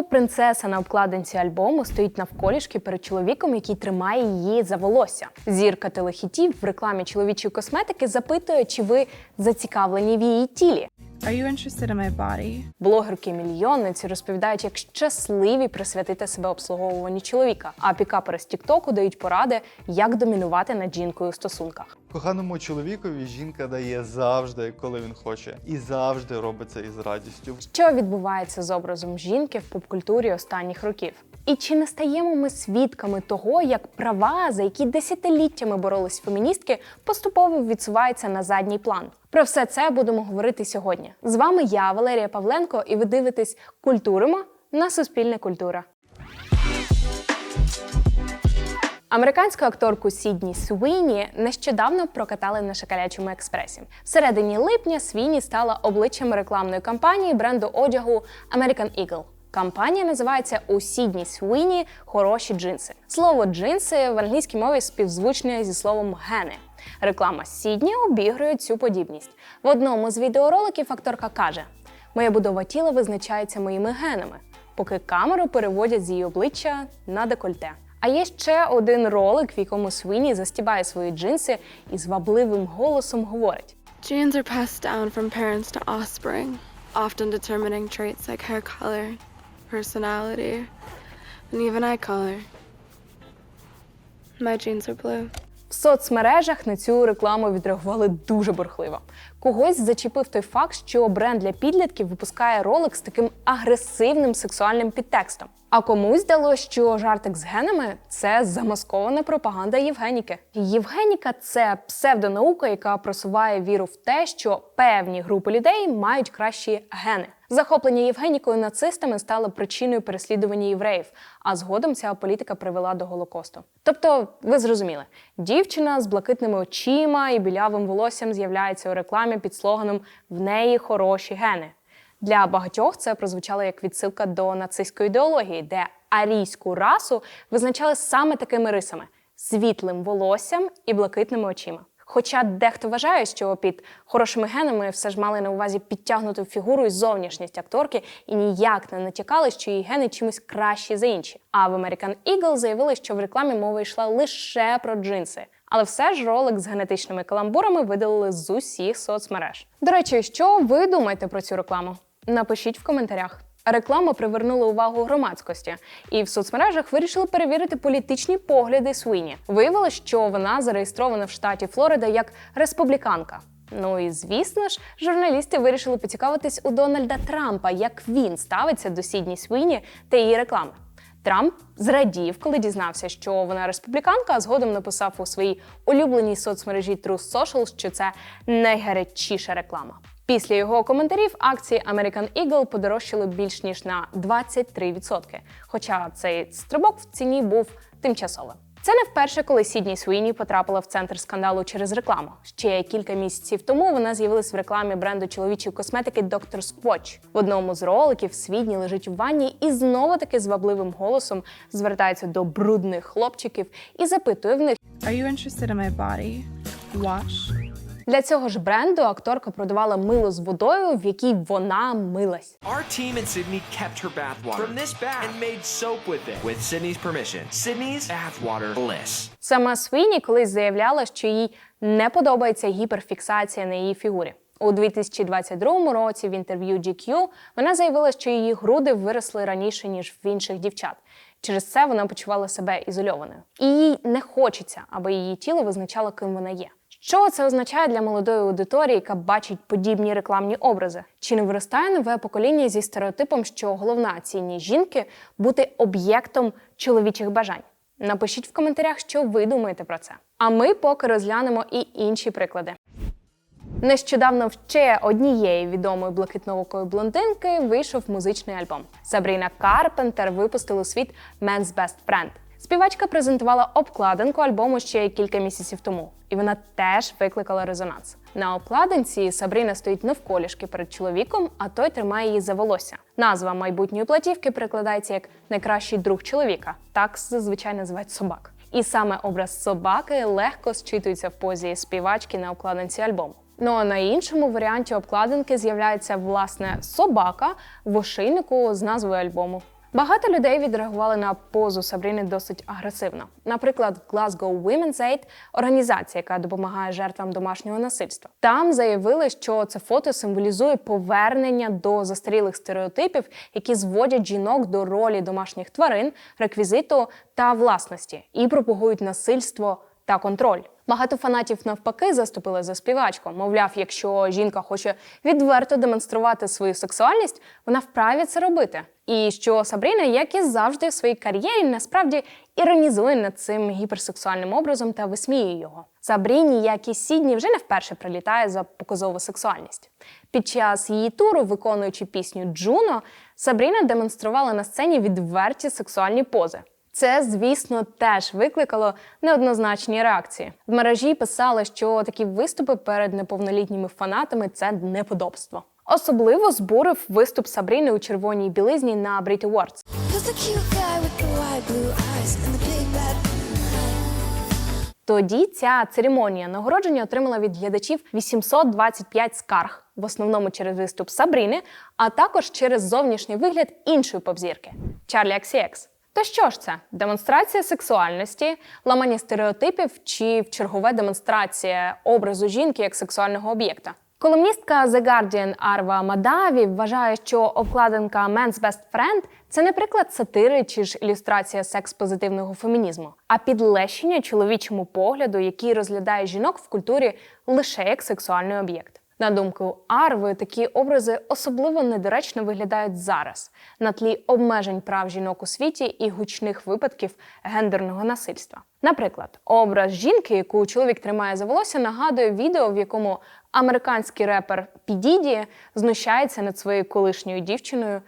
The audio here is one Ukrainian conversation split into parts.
Поп-принцеса на обкладинці альбому стоїть навколішки перед чоловіком, який тримає її за волосся. Зірка телехітів в рекламі чоловічої косметики запитує, чи ви зацікавлені в її тілі. Are you interested in my body? Блогерки-мільйонниці розповідають, як щасливі присвятити себе обслуговуванню чоловіка, а пікапери з Тіктоку дають поради, як домінувати над жінкою у стосунках. Коханому чоловікові жінка дає завжди, коли він хоче, і завжди робить це із радістю. Що відбувається з образом жінки в попкультурі останніх років? І чи не стаємо ми свідками того, як права, за які десятиліттями боролись феміністки, поступово відсуваються на задній план? Про все це будемо говорити сьогодні. З вами я, Валерія Павленко, і ви дивитесь Культуримо на Суспільне культура. Американську акторку Сідні Суїні нещодавно прокатали на шоколячому експресі. В середині липня Свіні стала обличчям рекламної кампанії бренду одягу American Eagle. Кампанія називається у Сідні Суїні хороші джинси. Слово джинси в англійській мові співзвучне зі словом гени. Реклама Сідні обігрує цю подібність. В одному з відеороликів акторка каже: Моя будова тіла визначається моїми генами, поки камеру переводять з її обличчя на декольте. А є ще один ролик, в якому Свіні застібає свої джинси і з вабливим голосом говорить: Genes are passed down from parents to offspring, often determining traits like hair color, personality, and even eye color. My genes are blue. В соцмережах на цю рекламу відреагували дуже бурхливо. Когось зачепив той факт, що бренд для підлітків випускає ролик з таким агресивним сексуальним підтекстом. А комусь здалося, що жартик з генами це замаскована пропаганда Євгеніки. Євгеніка це псевдонаука, яка просуває віру в те, що певні групи людей мають кращі гени. Захоплення Євгенікою нацистами стало причиною переслідування євреїв, а згодом ця політика привела до Голокосту. Тобто, ви зрозуміли, дівчина з блакитними очима і білявим волоссям з'являється у рекламі під слоганом В неї хороші гени. Для багатьох це прозвучало як відсилка до нацистської ідеології, де арійську расу визначали саме такими рисами світлим волоссям і блакитними очима. Хоча дехто вважає, що під хорошими генами все ж мали на увазі підтягнуту фігуру і зовнішність акторки і ніяк не натякали, що її гени чимось кращі за інші. А в American Eagle заявили, що в рекламі мова йшла лише про джинси. Але все ж ролик з генетичними каламбурами видалили з усіх соцмереж. До речі, що ви думаєте про цю рекламу? Напишіть в коментарях. Реклама привернула увагу громадськості, і в соцмережах вирішили перевірити політичні погляди Суїні. Виявилось, що вона зареєстрована в штаті Флорида як республіканка. Ну і звісно ж, журналісти вирішили поцікавитись у Дональда Трампа, як він ставиться до Сідні Суїні та її реклами. Трамп зрадів, коли дізнався, що вона республіканка, а згодом написав у своїй улюбленій соцмережі Truth Social, що це найгарячіша реклама. Після його коментарів акції American Eagle подорожчали більш ніж на 23%. Хоча цей стрибок в ціні був тимчасовим. Це не вперше, коли Сідні Суїні потрапила в центр скандалу через рекламу. Ще кілька місяців тому вона з'явилась в рекламі бренду чоловічої косметики Dr. Squatch. В одному з роликів Свідні лежить у ванні і знову таки з вабливим голосом звертається до брудних хлопчиків і запитує в них, Are you interested in my body? Wash. Для цього ж бренду акторка продавала мило з водою, в якій вона милась. Our team in Sydney kept her bathwater from this bath and made soap with it with Sydney's permission. Sydney's bathwater bliss. Сама Свіні колись заявляла, що їй не подобається гіперфіксація на її фігурі. У 2022 році в інтерв'ю GQ вона заявила, що її груди виросли раніше ніж в інших дівчат. Через це вона почувала себе ізольованою, і їй не хочеться, аби її тіло визначало, ким вона є. Що це означає для молодої аудиторії, яка бачить подібні рекламні образи? Чи не виростає нове покоління зі стереотипом, що головна цінність жінки бути об'єктом чоловічих бажань? Напишіть в коментарях, що ви думаєте про це. А ми поки розглянемо і інші приклади. Нещодавно в ще однієї відомої блакитноокої блондинки вийшов музичний альбом. Сабріна Карпентер випустила у світ Man's Best Friend. Співачка презентувала обкладинку альбому ще кілька місяців тому, і вона теж викликала резонанс. На обкладинці Сабріна стоїть навколішки перед чоловіком, а той тримає її за волосся. Назва майбутньої платівки перекладається як найкращий друг чоловіка. Так зазвичай називають собак. І саме образ собаки легко зчитується в позі співачки на обкладинці альбому. Ну а на іншому варіанті обкладинки з'являється власне собака в ошейнику з назвою альбому. Багато людей відреагували на позу Сабріни досить агресивно. Наприклад, Glasgow Women's Aid – організація, яка допомагає жертвам домашнього насильства. Там заявили, що це фото символізує повернення до застарілих стереотипів, які зводять жінок до ролі домашніх тварин, реквізиту та власності, і пропагують насильство та контроль. Багато фанатів навпаки заступили за співачку. Мовляв, якщо жінка хоче відверто демонструвати свою сексуальність, вона вправі це робити. І що Сабріна, як і завжди в своїй кар'єрі, насправді іронізує над цим гіперсексуальним образом та висміює його. Сабріні, як і Сідні, вже не вперше прилітає за показову сексуальність. Під час її туру, виконуючи пісню Джуно, Сабріна демонструвала на сцені відверті сексуальні пози. Це, звісно, теж викликало неоднозначні реакції. В мережі писали, що такі виступи перед неповнолітніми фанатами це неподобство. Особливо збурив виступ Сабріни у червоній білизні на Brit Awards. Тоді ця церемонія нагородження отримала від глядачів 825 скарг, в основному через виступ Сабріни, а також через зовнішній вигляд іншої попзірки Чарлі XCX. То що ж це? Демонстрація сексуальності, ламання стереотипів чи в чергове демонстрація образу жінки як сексуального об'єкта? Колумністка The Guardian Арва Мадаві вважає, що обкладинка Men's Best Friend – це не приклад сатири чи ж ілюстрація секс-позитивного фемінізму, а підлещення чоловічому погляду, який розглядає жінок в культурі лише як сексуальний об'єкт. На думку Арви, такі образи особливо недоречно виглядають зараз на тлі обмежень прав жінок у світі і гучних випадків гендерного насильства. Наприклад, образ жінки, яку чоловік тримає за волосся, нагадує відео, в якому американський репер Підіді знущається над своєю колишньою дівчиною.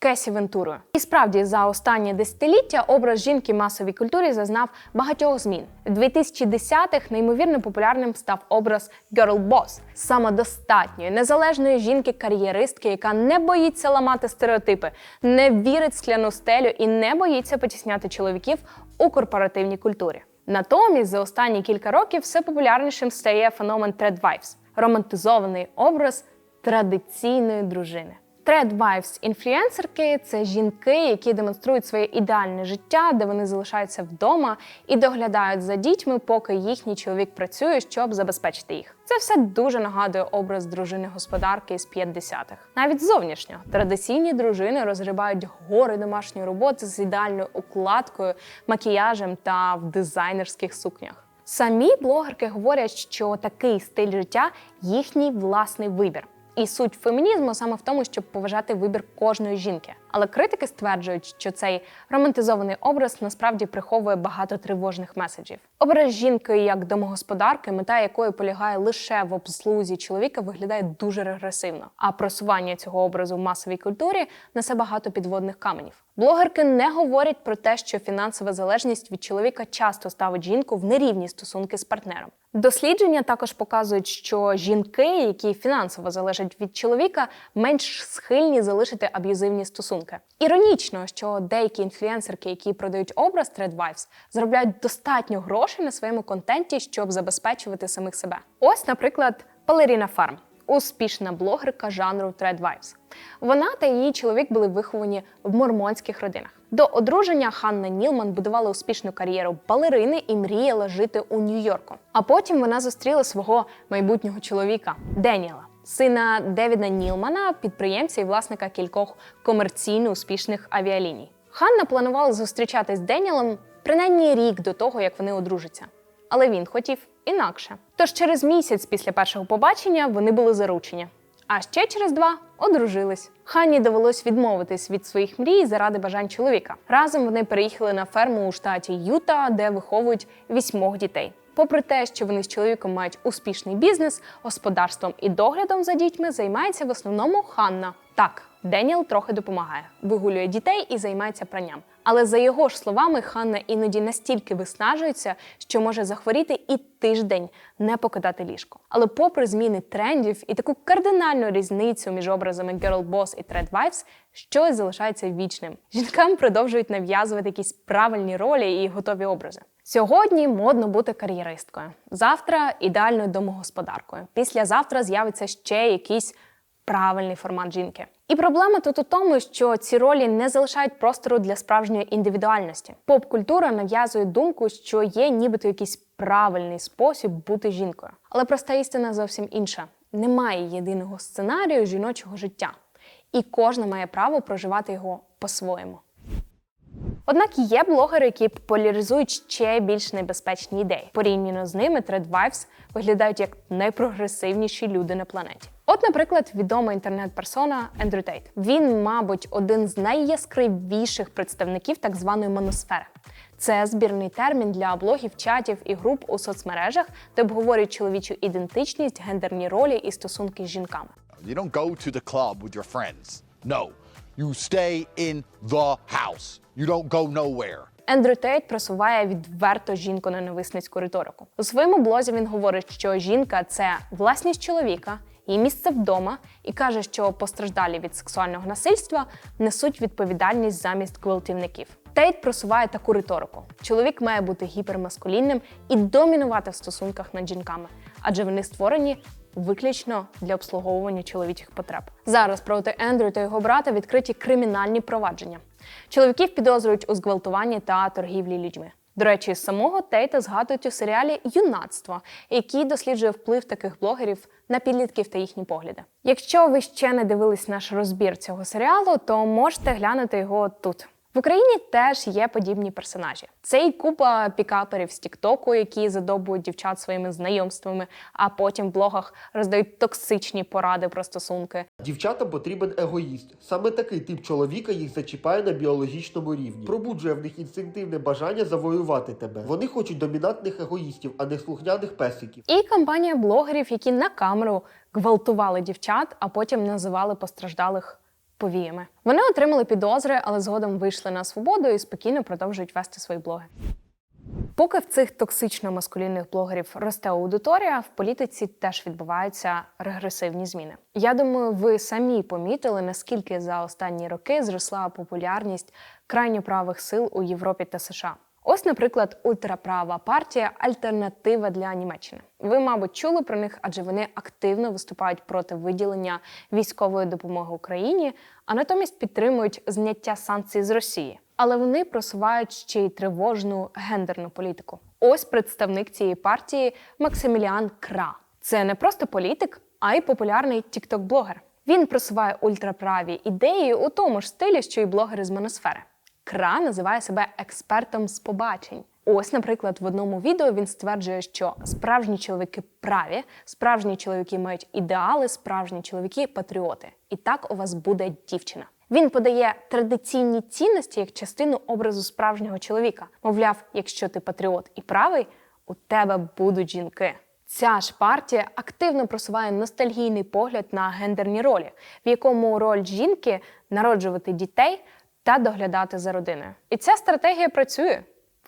Кесі Вентурою. І справді за останнє десятиліття образ жінки масовій культурі зазнав багатьох змін. В 2010-х неймовірно популярним став образ Girl Boss – самодостатньої, незалежної жінки-кар'єристки, яка не боїться ламати стереотипи, не вірить в скляну стелю і не боїться потісняти чоловіків у корпоративній культурі. Натомість за останні кілька років все популярнішим стає феномен Thread Wives – романтизований образ традиційної дружини. Wives – інфлюенсерки це жінки, які демонструють своє ідеальне життя, де вони залишаються вдома і доглядають за дітьми, поки їхній чоловік працює, щоб забезпечити їх. Це все дуже нагадує образ дружини господарки з 50-х. Навіть зовнішньо традиційні дружини розгрібають гори домашньої роботи з ідеальною укладкою, макіяжем та в дизайнерських сукнях. Самі блогерки говорять, що такий стиль життя їхній власний вибір. І суть фемінізму саме в тому, щоб поважати вибір кожної жінки. Але критики стверджують, що цей романтизований образ насправді приховує багато тривожних меседжів. Образ жінки як домогосподарки, мета якої полягає лише в обслузі чоловіка, виглядає дуже регресивно. А просування цього образу в масовій культурі несе багато підводних каменів. Блогерки не говорять про те, що фінансова залежність від чоловіка часто ставить жінку в нерівні стосунки з партнером. Дослідження також показують, що жінки, які фінансово залежать від чоловіка, менш схильні залишити аб'юзивні стосунки. Іронічно, що деякі інфлюенсерки, які продають образ Wives, заробляють достатньо грошей на своєму контенті, щоб забезпечувати самих себе. Ось, наприклад, Балеріна Фарм. Успішна блогерка жанру Wives. Вона та її чоловік були виховані в мормонських родинах. До одруження Ханна Нілман будувала успішну кар'єру балерини і мріяла жити у Нью-Йорку. А потім вона зустріла свого майбутнього чоловіка Деніела, сина Девіда Нілмана, підприємця і власника кількох комерційно успішних авіаліній. Ханна планувала зустрічатись з Деніелом принаймні рік до того, як вони одружаться. Але він хотів інакше. Тож через місяць після першого побачення вони були заручені. А ще через два одружились. Ханні довелось відмовитись від своїх мрій заради бажань чоловіка. Разом вони переїхали на ферму у штаті Юта, де виховують вісьмох дітей. Попри те, що вони з чоловіком мають успішний бізнес, господарством і доглядом за дітьми займається в основному Ханна. Так, Деніел трохи допомагає, вигулює дітей і займається пранням. Але за його ж словами, Ханна іноді настільки виснажується, що може захворіти і тиждень не покидати ліжко. Але попри зміни трендів і таку кардинальну різницю між образами Girl Boss і Thread Wives, щось залишається вічним. Жінкам продовжують нав'язувати якісь правильні ролі і готові образи. Сьогодні модно бути кар'єристкою. Завтра ідеальною домогосподаркою. Післязавтра з'явиться ще якийсь правильний формат жінки. І проблема тут у тому, що ці ролі не залишають простору для справжньої індивідуальності. Поп-культура нав'язує думку, що є нібито якийсь правильний спосіб бути жінкою. Але проста істина зовсім інша: немає єдиного сценарію жіночого життя, і кожна має право проживати його по-своєму. Однак є блогери, які популяризують ще більш небезпечні ідеї. Порівняно з ними Threadwives виглядають як найпрогресивніші люди на планеті. От, наприклад, відома інтернет-персона Ендрю Тейт. Він, мабуть, один з найяскравіших представників так званої моносфери. Це збірний термін для блогів, чатів і груп у соцмережах, де обговорюють чоловічу ідентичність, гендерні ролі і стосунки з жінками. You don't go to the club with your friends. No. You stay in the house. You don't go nowhere. Ендрю Тейт просуває відверто жінко-ненависницьку риторику. У своєму блозі він говорить, що жінка це власність чоловіка, її місце вдома, і каже, що постраждалі від сексуального насильства несуть відповідальність замість гвалтівників. Тейт просуває таку риторику: чоловік має бути гіпермаскулінним і домінувати в стосунках над жінками, адже вони створені виключно для обслуговування чоловічих потреб. Зараз проти Ендрю та його брата відкриті кримінальні провадження. Чоловіків підозрюють у зґвалтуванні та торгівлі людьми. До речі, самого Тейта згадують у серіалі Юнацтво, який досліджує вплив таких блогерів на підлітків та їхні погляди. Якщо ви ще не дивились наш розбір цього серіалу, то можете глянути його тут. В Україні теж є подібні персонажі. Це і купа пікаперів з Тіктоку, які задобують дівчат своїми знайомствами, а потім в блогах роздають токсичні поради про стосунки. Дівчатам потрібен егоїст. Саме такий тип чоловіка їх зачіпає на біологічному рівні. Пробуджує в них інстинктивне бажання завоювати тебе. Вони хочуть домінантних егоїстів, а не слухняних песиків. І кампанія блогерів, які на камеру гвалтували дівчат, а потім називали постраждалих повіями. Вони отримали підозри, але згодом вийшли на свободу і спокійно продовжують вести свої блоги. Поки в цих токсично маскулінних блогерів росте аудиторія, в політиці теж відбуваються регресивні зміни. Я думаю, ви самі помітили, наскільки за останні роки зросла популярність крайньо правих сил у Європі та США. Ось, наприклад, ультраправа партія Альтернатива для Німеччини. Ви, мабуть, чули про них, адже вони активно виступають проти виділення військової допомоги Україні, а натомість підтримують зняття санкцій з Росії. Але вони просувають ще й тривожну гендерну політику. Ось представник цієї партії Максиміліан Кра. Це не просто політик, а й популярний тікток-блогер. Він просуває ультраправі ідеї у тому ж стилі, що й блогери з моносфери. Кра називає себе експертом з побачень. Ось, наприклад, в одному відео він стверджує, що справжні чоловіки праві, справжні чоловіки мають ідеали, справжні чоловіки патріоти. І так у вас буде дівчина. Він подає традиційні цінності як частину образу справжнього чоловіка. Мовляв, якщо ти патріот і правий, у тебе будуть жінки. Ця ж партія активно просуває ностальгійний погляд на гендерні ролі, в якому роль жінки народжувати дітей та доглядати за родиною. І ця стратегія працює.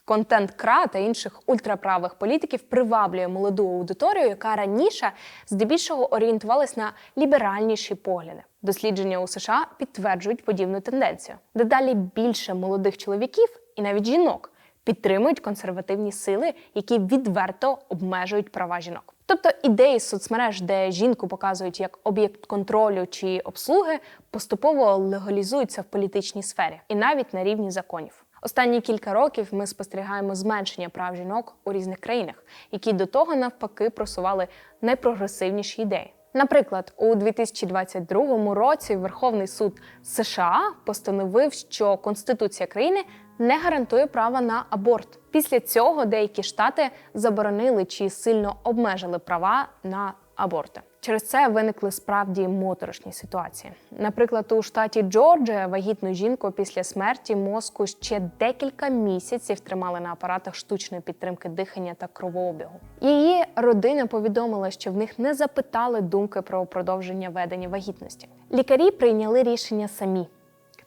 Контент КРА та інших ультраправих політиків приваблює молоду аудиторію, яка раніше здебільшого орієнтувалась на ліберальніші погляди. Дослідження у США підтверджують подібну тенденцію. Дедалі більше молодих чоловіків і навіть жінок підтримують консервативні сили, які відверто обмежують права жінок. Тобто ідеї соцмереж, де жінку показують як об'єкт контролю чи обслуги, поступово легалізуються в політичній сфері і навіть на рівні законів. Останні кілька років ми спостерігаємо зменшення прав жінок у різних країнах, які до того навпаки просували найпрогресивніші ідеї. Наприклад, у 2022 році Верховний суд США постановив, що Конституція країни не гарантує права на аборт. Після цього деякі штати заборонили чи сильно обмежили права на аборти. Через це виникли справді моторошні ситуації. Наприклад, у штаті Джорджія вагітну жінку після смерті мозку ще декілька місяців тримали на апаратах штучної підтримки дихання та кровообігу. Її родина повідомила, що в них не запитали думки про продовження ведення вагітності. Лікарі прийняли рішення самі.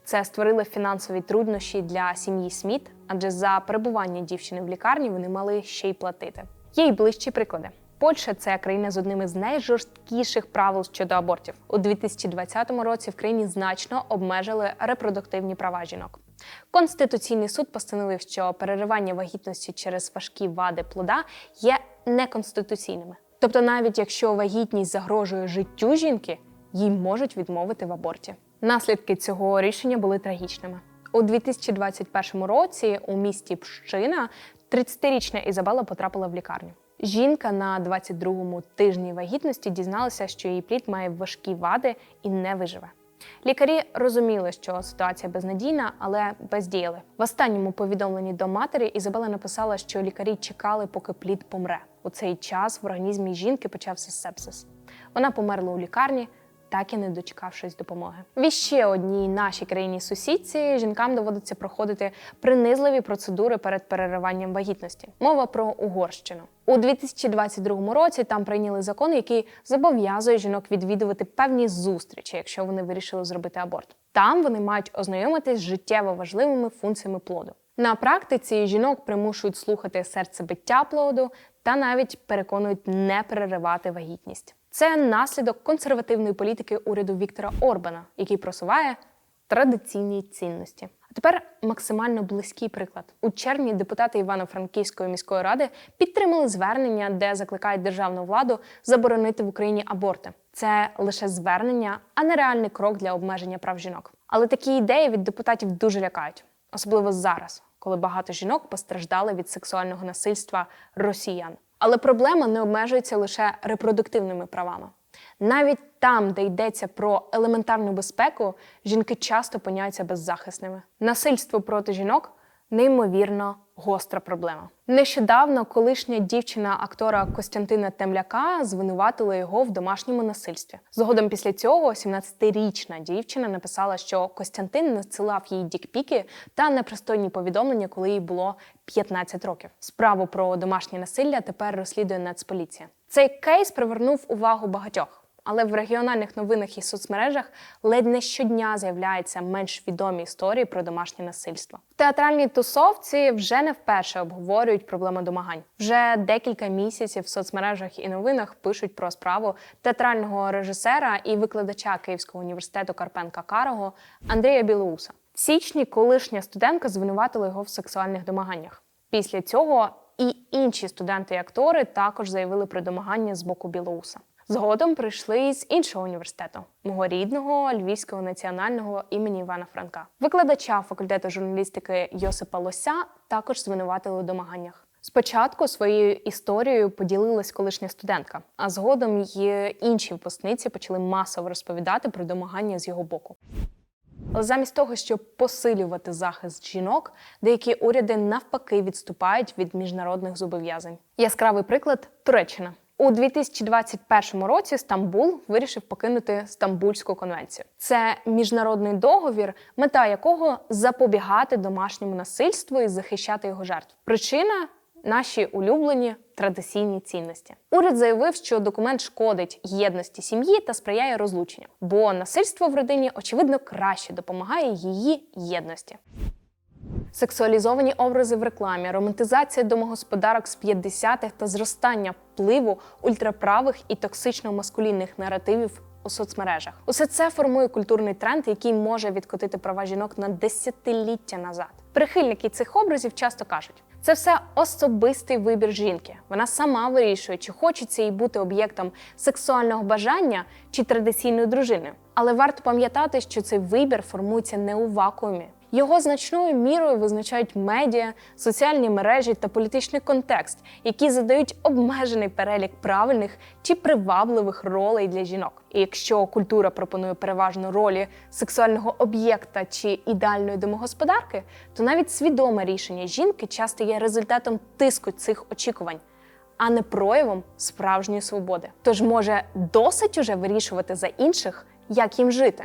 Це створило фінансові труднощі для сім'ї Сміт, адже за перебування дівчини в лікарні вони мали ще й платити. Є й ближчі приклади. Польща це країна з одним із найжорсткіших правил щодо абортів. У 2020 році в країні значно обмежили репродуктивні права жінок. Конституційний суд постановив, що переривання вагітності через важкі вади плода є неконституційними. Тобто, навіть якщо вагітність загрожує життю жінки, їй можуть відмовити в аборті. Наслідки цього рішення були трагічними. У 2021 році у місті Пщина 30-річна Ізабела потрапила в лікарню. Жінка на 22-му тижні вагітності дізналася, що її плід має важкі вади і не виживе. Лікарі розуміли, що ситуація безнадійна, але бездіяли. В останньому повідомленні до матері Ізабела написала, що лікарі чекали, поки плід помре. У цей час в організмі жінки почався сепсис. Вона померла у лікарні, так і не дочекавшись допомоги. В іще одній нашій країні сусідці жінкам доводиться проходити принизливі процедури перед перериванням вагітності. Мова про Угорщину. У 2022 році там прийняли закон, який зобов'язує жінок відвідувати певні зустрічі, якщо вони вирішили зробити аборт. Там вони мають ознайомитись з життєво важливими функціями плоду. На практиці жінок примушують слухати серцебиття плоду та навіть переконують не переривати вагітність. Це наслідок консервативної політики уряду Віктора Орбана, який просуває традиційні цінності. А тепер максимально близький приклад. У червні депутати Івано-Франківської міської ради підтримали звернення, де закликають державну владу заборонити в Україні аборти. Це лише звернення, а не реальний крок для обмеження прав жінок. Але такі ідеї від депутатів дуже лякають, особливо зараз, коли багато жінок постраждали від сексуального насильства росіян. Але проблема не обмежується лише репродуктивними правами. Навіть там, де йдеться про елементарну безпеку, жінки часто поняються беззахисними. Насильство проти жінок неймовірно гостра проблема. Нещодавно колишня дівчина актора Костянтина Темляка звинуватила його в домашньому насильстві. Згодом після цього 17-річна дівчина написала, що Костянтин надсилав їй дікпіки та непристойні повідомлення, коли їй було 15 років. Справу про домашнє насилля тепер розслідує Нацполіція. Цей кейс привернув увагу багатьох. Але в регіональних новинах і соцмережах ледь не щодня з'являються менш відомі історії про домашнє насильство. В театральній тусовці вже не вперше обговорюють проблему домагань. Вже декілька місяців в соцмережах і новинах пишуть про справу театрального режисера і викладача Київського університету Карпенка Карого Андрія Білоуса. В січні колишня студентка звинуватила його в сексуальних домаганнях. Після цього і інші студенти і актори також заявили про домагання з боку Білоуса. Згодом прийшли з іншого університету, мого рідного Львівського національного імені Івана Франка. Викладача факультету журналістики Йосипа Лося також звинуватили у домаганнях. Спочатку своєю історією поділилась колишня студентка, а згодом її інші випускниці почали масово розповідати про домагання з його боку. Але замість того, щоб посилювати захист жінок, деякі уряди навпаки відступають від міжнародних зобов'язань. Яскравий приклад Туреччина. У 2021 році Стамбул вирішив покинути Стамбульську конвенцію. Це міжнародний договір, мета якого запобігати домашньому насильству і захищати його жертв. Причина наші улюблені традиційні цінності. Уряд заявив, що документ шкодить єдності сім'ї та сприяє розлученням, бо насильство в родині очевидно краще допомагає її єдності. Сексуалізовані образи в рекламі, романтизація домогосподарок з 50-х та зростання впливу ультраправих і токсично-маскулінних наративів у соцмережах. Усе це формує культурний тренд, який може відкотити права жінок на десятиліття назад. Прихильники цих образів часто кажуть, це все особистий вибір жінки. Вона сама вирішує, чи хочеться їй бути об'єктом сексуального бажання чи традиційною дружиною. Але варто пам'ятати, що цей вибір формується не у вакуумі. Його значною мірою визначають медіа, соціальні мережі та політичний контекст, які задають обмежений перелік правильних чи привабливих ролей для жінок. І якщо культура пропонує переважно ролі сексуального об'єкта чи ідеальної домогосподарки, то навіть свідоме рішення жінки часто є результатом тиску цих очікувань. А не проявом справжньої свободи. Тож, може, досить уже вирішувати за інших, як їм жити.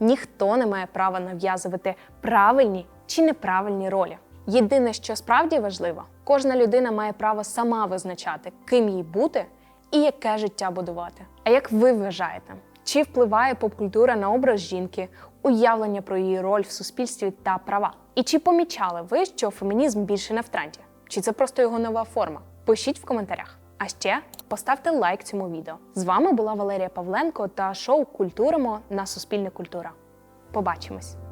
Ніхто не має права нав'язувати правильні чи неправильні ролі. Єдине, що справді важливо, кожна людина має право сама визначати, ким їй бути і яке життя будувати. А як ви вважаєте, чи впливає попкультура на образ жінки, уявлення про її роль в суспільстві та права? І чи помічали ви, що фемінізм більше не в тренді? Чи це просто його нова форма? Пишіть в коментарях. А ще поставте лайк цьому відео. З вами була Валерія Павленко та шоу Культуримо на Суспільне культура. Побачимось!